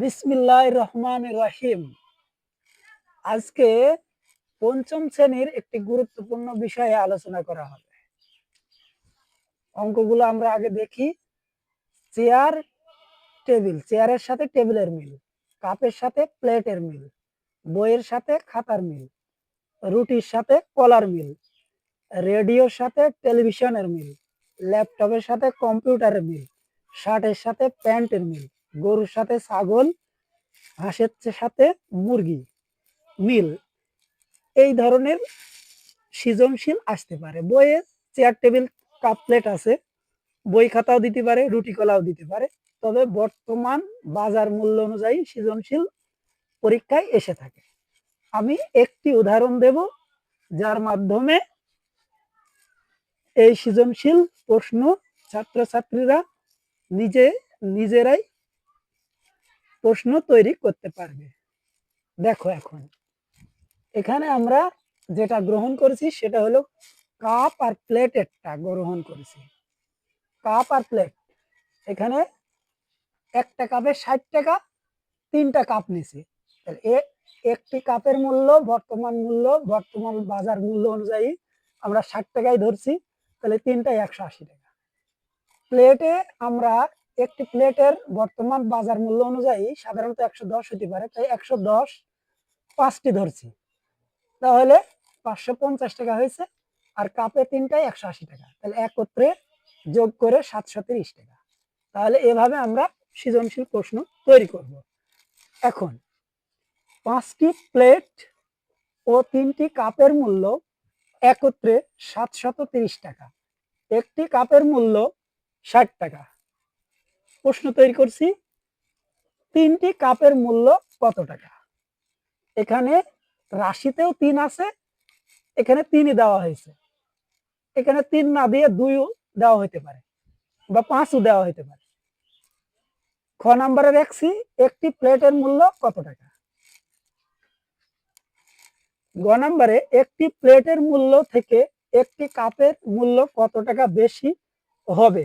বিসমিল্লাহ রহমান রহিম। আজকে পঞ্চম শ্রেণির একটি গুরুত্বপূর্ণ বিষয়ে আলোচনা করা হবে। অঙ্কগুলো আমরা আগে দেখি। Chair, table. চেয়ারের সাথে টেবিলের মিল। কাপের সাথে প্লেটের মিল। বইয়ের সাথে খাতার মিল। রুটির সাথে কলার মিল। রেডিওর সাথে টেলিভিশনের মিল। ল্যাপটপের সাথে কম্পিউটারের মিল। শার্টের সাথে প্যান্টের মিল। গরুর সাথে ছাগল, হাঁসের সাথে মুরগি, মিল। এই ধরনের সৃজনশীল আসতে পারে। বইয়ে চেয়ার টেবিল কাপ প্লেট আছে। বই খাতাও দিতে পারে, রুটি কলাও দিতে পারে। তবে বর্তমান বাজার মূল্য অনুযায়ী সৃজনশীল পরীক্ষায় এসে থাকে। আমি একটি উদাহরণ দেব, যার মাধ্যমে এই সৃজনশীল প্রশ্ন ছাত্রছাত্রীরা নিজে নিজেরাই প্রশ্ন তৈরি করতে পারবে। দেখো এখন, এখানে আমরা যেটা গ্রহণ করেছি সেটা হলো কাপ আর প্লেটেরটা গ্রহণ করেছি। কাপ আর প্লেট, এখানে একটা কাপে ষাট টাকা, তিনটা কাপ নিছি। একটি কাপের মূল্য, বর্তমান মূল্য, বর্তমান বাজার মূল্য অনুযায়ী আমরা ষাট টাকায় ধরছি। তাহলে তিনটায় একশো আশি টাকা। প্লেটে আমরা একটি প্লেটের বর্তমান বাজার মূল্য অনুযায়ী সাধারণত একশো দশ হতে পারে, তাই একশো দশ পাঁচটি ধরছি। তাহলে পাঁচশো পঞ্চাশ টাকা হয়েছে, আর কাপে তিনটায় একশো আশি টাকা। তাহলে একত্রে যোগ করে সাতশো তিরিশ টাকা। তাহলে এভাবে আমরা সৃজনশীল প্রশ্ন তৈরি করব। এখন, পাঁচটি প্লেট ও তিনটি কাপের মূল্য একত্রে সাতশত তিরিশ টাকা। একটি কাপের মূল্য ষাট টাকা। প্রশ্ন তৈরি করছি। তিনটি কাপের মূল্য কত টাকা? এখানে রাশিতেও তিন আছে, এখানে তিনই দেওয়া হয়েছে। এখানে তিন না দিয়ে দুইও দেওয়া হইতে পারে বা পাঁচও দেওয়া হইতে পারে। খ নাম্বারে রাখছি, একটি প্লেটের মূল্য কত টাকা? গ নাম্বারে, একটি প্লেটের মূল্য থেকে একটি কাপের মূল্য কত টাকা বেশি হবে?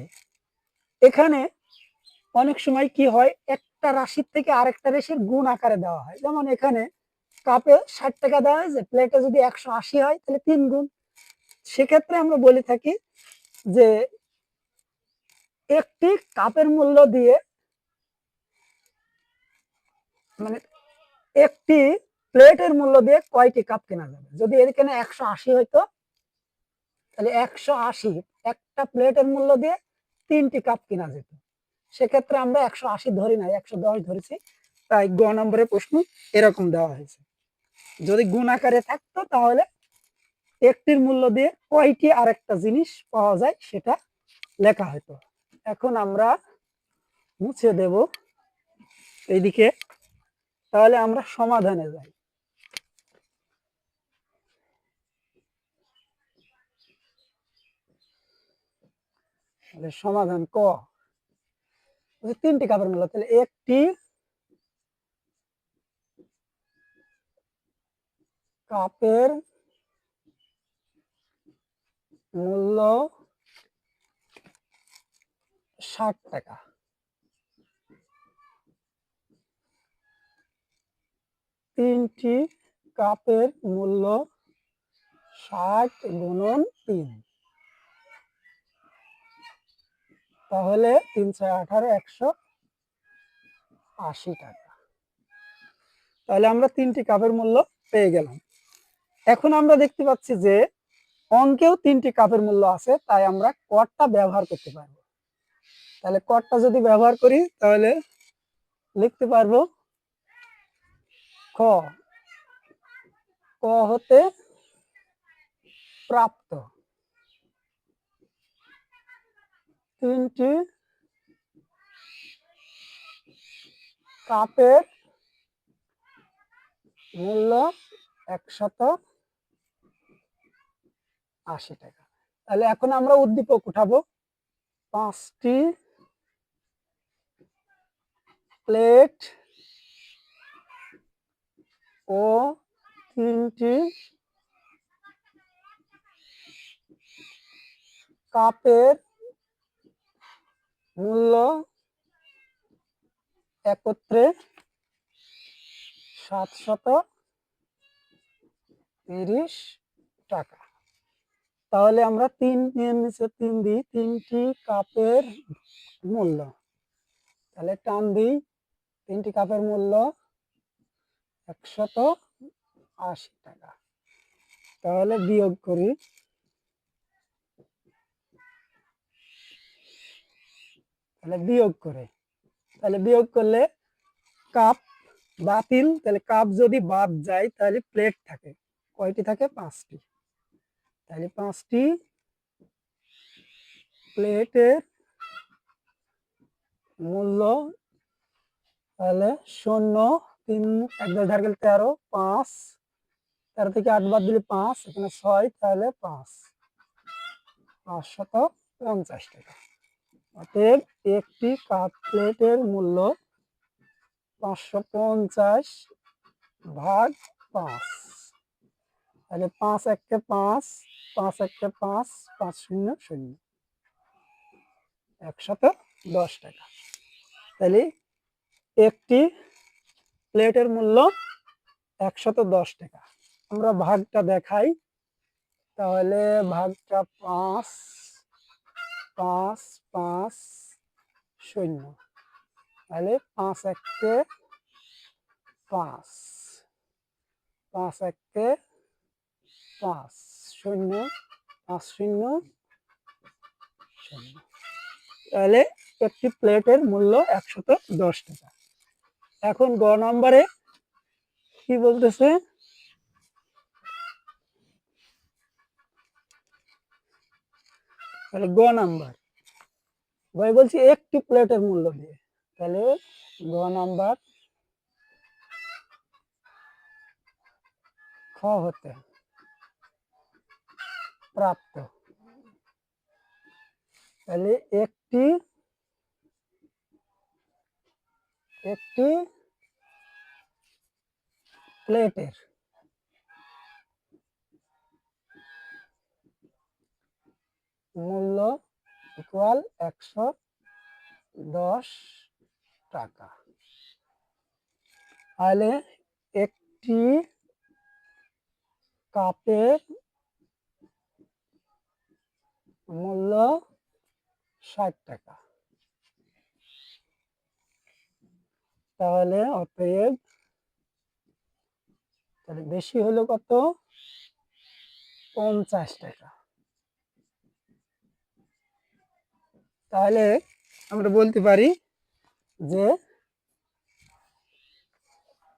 এখানে অনেক সময় কি হয়, একটা রাশির থেকে আরেকটা রাশির গুণ আকারে দেওয়া হয়। যেমন এখানে কাপে ষাট টাকা দেওয়া হয়েছে প্লেটে যদি একশো আশি হয়, তাহলে তিন গুণ। সেক্ষেত্রে আমরা বলে থাকি যে, একটি কাপের মূল্য দিয়ে মানে একটি প্লেটের মূল্য দিয়ে কয়টি কাপ কেনা যাবে? যদি এখানে একশো আশি হইতো, তাহলে একশো আশি একটা প্লেটের মূল্য দিয়ে তিনটি কাপ কেনা যেত। সেক্ষেত্রে আমরা একশো আশি ধরি না, একশো দশ ধরেছি। তাই গ নম্বরের প্রশ্ন এরকম দেওয়া হয়েছে। যদি গুণ আকারে থাকতো তাহলে একটির মূল্য দিয়ে কয়টি আরেকটা জিনিস পাওয়া যায় সেটা লেখা হতো। এখন আমরা মুছে দেব এইদিকে। তাহলে আমরা সমাধানে যাই। সমাধান ক? তিনটি কাপের মূল্য তাহলে একটি কাপের মূল্য ষাট টাকা। তিনটি কাপের মূল্য ষাট গুণন তিন। তাহলে তিনশো আঠারো, একশো আশি টাকা। তাহলে আমরা তিনটি কাপের মূল্য পেয়ে গেলাম। এখন আমরা দেখতে পাচ্ছি যে অঙ্কেও তিনটি কাপের মূল্য আছে, তাই আমরা কটটা ব্যবহার করতে পারব। তাহলে কটটা যদি ব্যবহার করি, তাহলে লিখতে পারব খ। ক হতে প্রাপ্ত। তিনটি কাপের মূল্য একশত আশি টাকা। তাহলে এখন আমরা উদ্দীপক উঠাবো। পাঁচটি প্লেট ও তিনটি কাপের মূল্য একত্রে সাতশত তিরিশ টাকা। তাহলে আমরা তিন নিচে তিন দিই, তিনটি কাপের মূল্য। তাহলে টান দিই, তিনটি কাপের মূল্য একশত আশি টাকা। তাহলে বিয়োগ করি তাহলে বিয়োগ করে। তাহলে বিয়োগ করলে কাপ বাতিল। তাহলে কাপ যদি বাদ যায়, তাহলে প্লেট থাকে। কয়টি থাকে? পাঁচটি। তাহলে পাঁচটি প্লেটের মূল্য তাহলে শূন্য, তিন, এক দশ ধার গেলে তেরো, পাঁচ। তেরো থেকে আট বাদ দিলে পাঁচ, এখানে ছয়, তাহলে পাঁচ। পাঁচশত পঞ্চাশ টাকা। অতএব একটি কাপ প্লেটের মূল্য পাঁচশো পঞ্চাশ ভাগ পাঁচ। তাহলে পাঁচ একে পাঁচ পাঁচ একে পাঁচ পাঁচ শূন্য শূন্য। একশত দশ টাকা। তাহলে একটি প্লেটের মূল্য একশত দশ টাকা। আমরা ভাগটা দেখাই। তাহলে ভাগটা পাঁচ পাঁচ পাঁচ, শূন্য। তাহলে পাঁচ এককে পাঁচ। পাঁচ এককে পাঁচ, শূন্য পাঁচ, শূন্য শূন্য। তাহলে একটি প্লেটের মূল্য একশত দশ টাকা। এখন গ নম্বরে কি বলতেছে? তাহলে গ নাম্বার। ভাই বলছি একটি প্লেটের মূল্য দিয়ে। তাহলে গ নাম্বার খ হতে প্রাপ্ত। তাহলে একটি একটি প্লেটের মূল্য ইকুয়াল একশো দশ টাকা। তাহলে একটি কাপের মূল্য ষাট টাকা। তাহলে অতএব তাহলে বেশি হলো কত? পঞ্চাশ টাকা। তাহলে আমরা বলতে পারি যে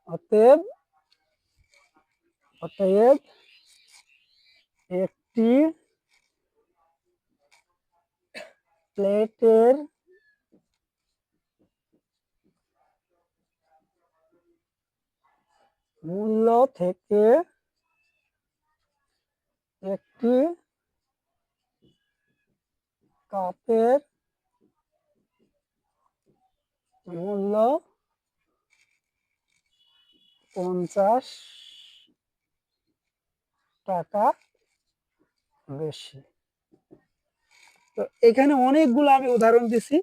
অতএব অতএব একটি প্লেটের মূল্য থেকে একটি কাপের মূল্য পঞ্চাশ টাকা বেশি। তো এখানে অনেকগুলো আমি উদাহরণ দিছি।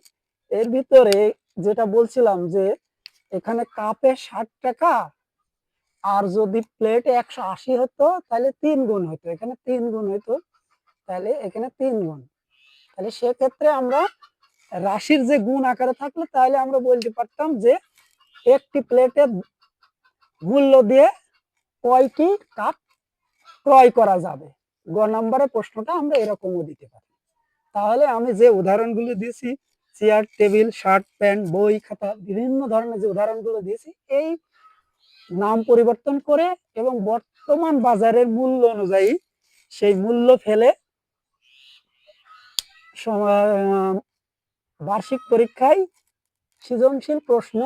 এর ভিতরে যেটা বলছিলাম যে, এখানে কাপে ষাট টাকা, আর যদি প্লেটে একশো আশি হতো, তাহলে তিন গুণ হতো এখানে তিন গুণ হতো তাহলে এখানে তিন গুণ। তাহলে সেক্ষেত্রে আমরা রাশির যে গুণ আকারে থাকলে, তাহলে আমরা বলতে পারতাম যে একটি প্লেটের মূল্য দিয়ে কয়টি কাপ ক্রয় করা যাবে। গ নম্বরের প্রশ্নটা আমরা এরকমও দিতে পারি। তাহলে আমি যে উদাহরণগুলো দিয়েছি, চেয়ার, টেবিল, শার্ট, প্যান্ট, বই, খাতা, বিভিন্ন ধরনের যে উদাহরণগুলো দিয়েছি, এই নাম পরিবর্তন করে এবং বর্তমান বাজারের মূল্য অনুযায়ী সেই মূল্য ফেলে বার্ষিক পরীক্ষায় সৃজনশীল প্রশ্ন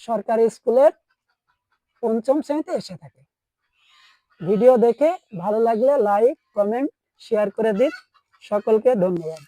সরকারি স্কুলের পঞ্চম শ্রেণীতে এসে থাকে। ভিডিও দেখে ভালো লাগলে লাইক কমেন্ট শেয়ার করে দিন। সকলকে ধন্যবাদ।